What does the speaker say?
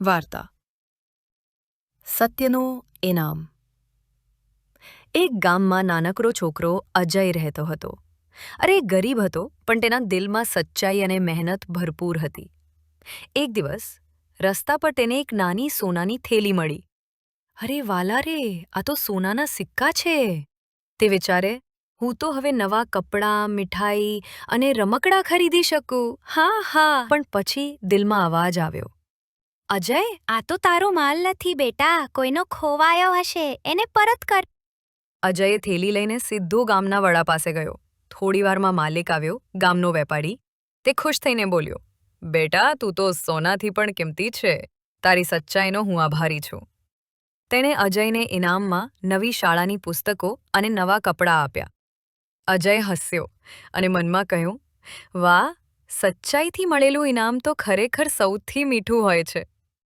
વાર્તા સત્યનું ઇનામ એક ગામમાં નાનકડો છોકરો અજય રહેતો હતો અરે ગરીબ હતો પણ તેના દિલમાં સચ્ચાઈ અને મહેનત ભરપૂર હતી એક દિવસ રસ્તા પર તેને એક નાની સોનાની થેલી મળી અરે વાલા રે આ તો સોનાના સિક્કા છે તે વિચારે હું તો હવે નવા કપડાં મીઠાઈ અને રમકડાં ખરીદી શકું હા હા પણ પછી દિલમાં અવાજ આવ્યો અજય, આ તો તારો માલ નથી બેટા, કોઈનો ખોવાયો હશે, એને પરત કર. અજયે થેલી લઈને સીધો ગામના વડા પાસે ગયો. થોડીવારમાં માલિક આવ્યો, ગામનો વેપારી. તે ખુશ થઈને બોલ્યો, બેટા, તું તો સોનાથી પણ કિંમતી છે. તારી સચ્ચાઈનો હું આભારી છું. તેણે અજયને ઇનામમાં નવી શાળાની પુસ્તકો અને નવા કપડાં આપ્યા. અજય હસ્યો અને મનમાં કહ્યું, વાહ, સચ્ચાઈથી મળેલું ઇનામ તો ખરેખર સૌથી મીઠું હોય છે.